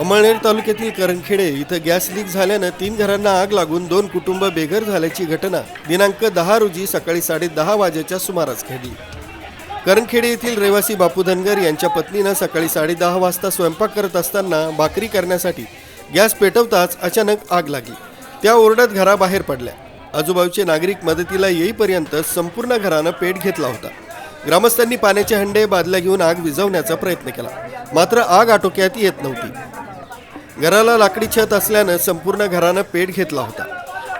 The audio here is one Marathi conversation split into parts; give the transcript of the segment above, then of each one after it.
अमळनेर तालुक्यातील करंखेडे इथं गॅस लीक झाल्यानं तीन घरांना आग लागून दोन कुटुंब बेघर झाल्याची घटना दिनांक दहा रोजी सकाळी साडेदहा वाजेच्या सुमारास घडली. करंखेडे येथील रहिवासी बापू धनगर यांच्या पत्नीनं सकाळी साडेदहा वाजता स्वयंपाक करत असताना भाकरी करण्यासाठी गॅस पेटवताच अचानक आग लागली. त्या ओरडत घराबाहेर पडल्या. आजूबाजूचे नागरिक मदतीला येईपर्यंत संपूर्ण घरानं पेट घेतला होता. ग्रामस्थांनी पाण्याचे हंडे बादल्या घेऊन आग विझवण्याचा प्रयत्न केला. मात्र आग आटोक्यात येत नव्हती. घराला लाकडी छत असल्यानं संपूर्ण घरानं पेट घेतला होता.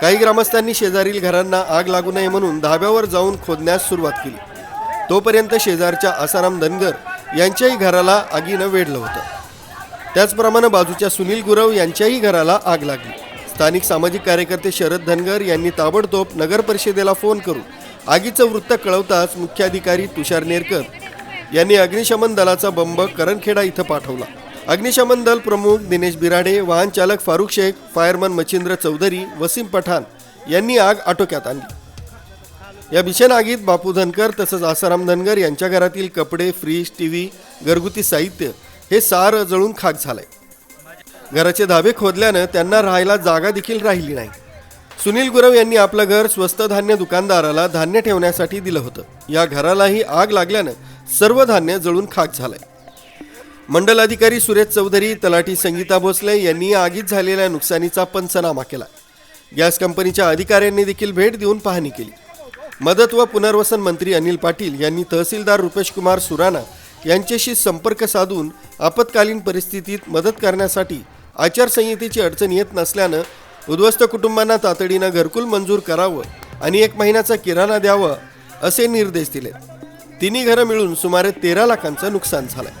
काही ग्रामस्थांनी शेजारील घरांना आग लागू नये म्हणून धाब्यावर जाऊन खोदण्यास सुरुवात केली. तोपर्यंत शेजारच्या आसाराम धनगर यांच्याही घराला आगीनं वेढलं होतं. त्याचप्रमाणे बाजूच्या सुनील गुरव यांच्याही घराला आग लागली. स्थानिक सामाजिक कार्यकर्ते शरद धनगर यांनी ताबडतोब नगर परिषदेला फोन करून आगीचं वृत्त कळवताच मुख्याधिकारी तुषार नेरकर यांनी अग्निशमन दलाचा बंब करणखेडा इथं पाठवला. अग्निशमन दल प्रमुख दिनेश बिराडे वाहन चालक फारुख शेख फायरमन मच्छिंद्र चौधरी वसीम पठाण यांनी आग आटोक्यात आणली. या भीषण आगीत बापू धनकर तसंच आसाराम धनगर यांच्या घरातील कपडे फ्रीज टीव्ही घरगुती साहित्य हे सार जळून खाक झालंय. घराचे धाबे खोदल्यानं त्यांना राहायला जागा देखील राहिली नाही. सुनील गुरव यांनी आपलं घर स्वस्त धान्य दुकानदाराला धान्य ठेवण्यासाठी दिलं होतं. या घरालाही आग लागल्यानं सर्व धान्य जळून खाक झालंय. मंडल अधिकारी सुरेश चौधरी तलाठी संगीता भोसले यांनी आगीत झालेल्या नुकसानीचा पंचनामा केला. गॅस कंपनीच्या अधिकाऱ्यांनी देखील भेट देऊन पाहणी केली. मदत व पुनर्वसन मंत्री अनिल पाटील यांनी तहसीलदार रुपेश कुमार सुराणा यांच्याशी संपर्क साधून आपत्कालीन परिस्थितीत मदत करण्यासाठी आचारसंहितेची अडचण येत नसल्यानं उद्ध्वस्त कुटुंबांना तातडीनं घरकुल मंजूर करावं आणि एक महिन्याचा किराणा द्यावं असे निर्देश दिले. तिन्ही घरं मिळून सुमारे तेरा लाखांचं नुकसान झालंय.